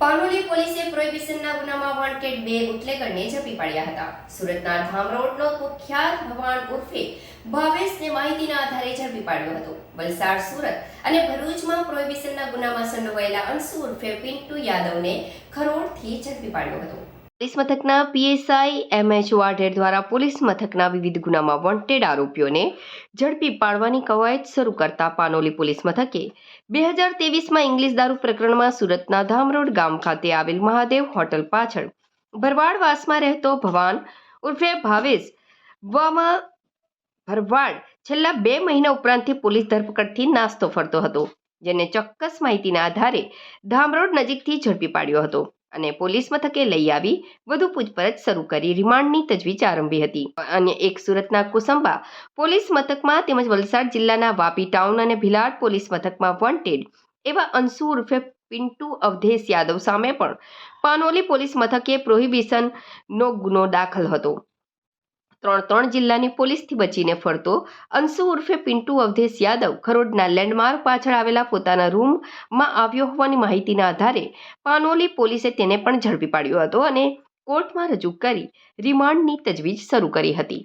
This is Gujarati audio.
પાનોલી પોલીસે પ્રોહિબિશનના ગુનામાં વોન્ટેડ બે બુટલેગરને ઝડપી પાડ્યા હતા. સુરતના ધામ રોડનો કુખ્યાત ભવાન ઉર્ફે ભાવેશને માહિતીના આધારે ઝડપી પાડ્યો હતો. વલસાડ, સુરત અને ભરૂચમાં પ્રોહિબિશનના ગુનામાં સંડોવાયેલા અંશુ ઉર્ફે પિન્ટુ યાદવને ખરોડથી ઝડપી પાડ્યો હતો. પોલીસ મથકના પીએસઆઈ એમ એચ વાઢેર દ્વારા પોલીસ મથકના વિવિધ ગુનામાં વોન્ટેડ આરોપીઓને ઝડપી પાડવાની કવાયત શરૂ કરતા પાનોલી પોલીસ મથકે બે હજાર તેવીસમાં ઇંગ્લિશ દારૂ પ્રકરણમાં સુરતના ધામરોડ ગામ ખાતે આવેલ મહાદેવ હોટલ પાછળ ભરવાડવાસમાં રહેતો ભવાન ઉર્ફે ભાવેશ વામાં ભરવાડ છેલ્લા બે મહિના ઉપરાંતથી પોલીસ ધરપકડથી નાસ્તો ફરતો હતો, જેને ચોક્કસ માહિતીના આધારે ધામરોડ નજીકથી ઝડપી પાડ્યો હતો. અને પોલીસ મથકે લઈ આવી. વધુ પૂછપરછ શરૂ કરી. રિમાન્ડની તજવીજ આરંભી હતી. અને એક સુરતના કુસંબા પોલીસ મથકમાં તેમજ વલસાડ જિલ્લાના વાપી ટાઉન અને ભિલાડ પોલીસ મથકમાં વોન્ટેડ એવા અંશુ ઉર્ફે પિન્ટુ અવધેશ યાદવ સામે પણ પાનોલી પોલીસ મથકે પ્રોહિબિશનનો ગુનો દાખલ હતો. ત્રણ ત્રણ જિલ્લાની પોલીસથી બચીને ફરતો અંશુ ઉર્ફે પિન્ટુ અવધેશ યાદવ ખરોડના લેન્ડમાર્ક પાછળ આવેલા પોતાના રૂમમાં આવ્યો હોવાની માહિતીના આધારે પાનોલી પોલીસે તેને પણ ઝડપી પાડ્યો હતો અને કોર્ટમાં રજૂ કરી રિમાન્ડની તજવીજ શરૂ કરી હતી.